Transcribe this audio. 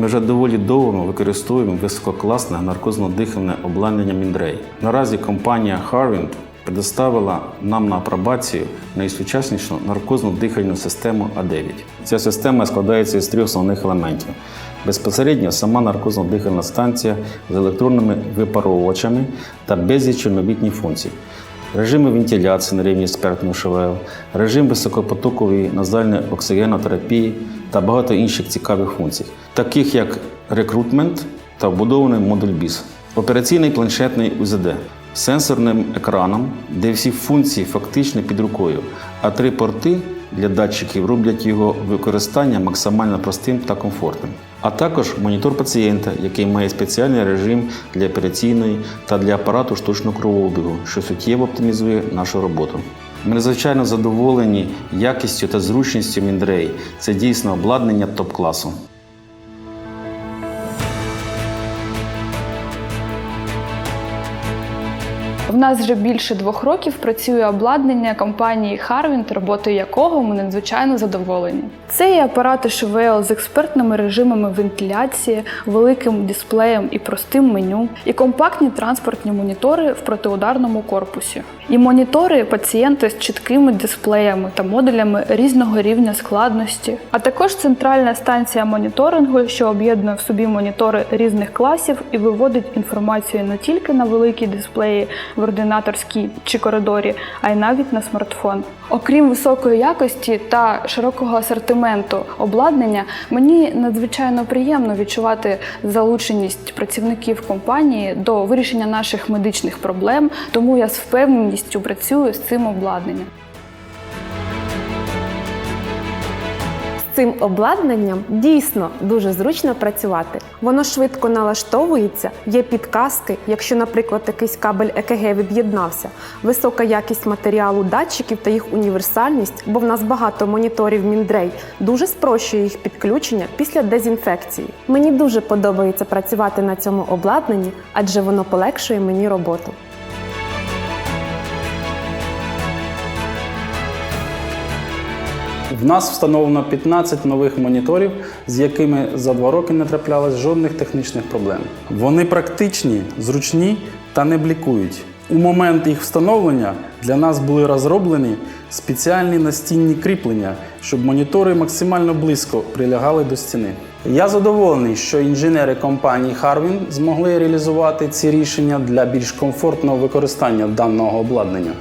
Ми вже доволі довго використовуємо висококласне наркозно-дихальне обладнання Міндрей. Наразі компанія Harvint предоставила нам на апробацію найсучаснішу наркозно-дихальну систему А9. Ця система складається із трьох основних елементів. Безпосередньо сама наркозно-дихальна станція з електронними випаровувачами та безліччю новітніх функцій. Режими вентиляції на рівні спертного ШВЛ, режим високопотокової назальної оксигенотерапії та багато інших цікавих функцій, таких як рекрутмент та вбудований модуль BIS. Операційний планшетний УЗД з сенсорним екраном, де всі функції фактично під рукою, а три порти для датчиків роблять його використання максимально простим та комфортним. А також монітор пацієнта, який має спеціальний режим для операційної та для апарату штучного кровообігу, що суттєво оптимізує нашу роботу. Ми надзвичайно задоволені якістю та зручністю Міндрей. Це дійсно обладнання топ-класу. В нас вже більше двох років працює обладнання компанії Harvint, роботою якого ми надзвичайно задоволені. Це є апарати ШВЛ з експертними режимами вентиляції, великим дисплеєм і простим меню, і компактні транспортні монітори в протиударному корпусі. І монітори пацієнти з чіткими дисплеями та модулями різного рівня складності, а також центральна станція моніторингу, що об'єднує в собі монітори різних класів і виводить інформацію не тільки на великі дисплеї в ординаторській чи коридорі, а й навіть на смартфон. Окрім високої якості та широкого асортименту обладнання, мені надзвичайно приємно відчувати залученість працівників компанії до вирішення наших медичних проблем, тому я з впевненістю працюю з цим обладнанням. Цим обладнанням дійсно дуже зручно працювати. Воно швидко налаштовується, є підказки, якщо, наприклад, якийсь кабель ЕКГ від'єднався, висока якість матеріалу датчиків та їх універсальність, бо в нас багато моніторів Міндрей, дуже спрощує їх підключення після дезінфекції. Мені дуже подобається працювати на цьому обладнанні, адже воно полегшує мені роботу. В нас встановлено 15 нових моніторів, з якими за два роки не траплялось жодних технічних проблем. Вони практичні, зручні та не блікують. У момент їх встановлення для нас були розроблені спеціальні настінні кріплення, щоб монітори максимально близько прилягали до стіни. Я задоволений, що інженери компанії Harvin змогли реалізувати ці рішення для більш комфортного використання даного обладнання.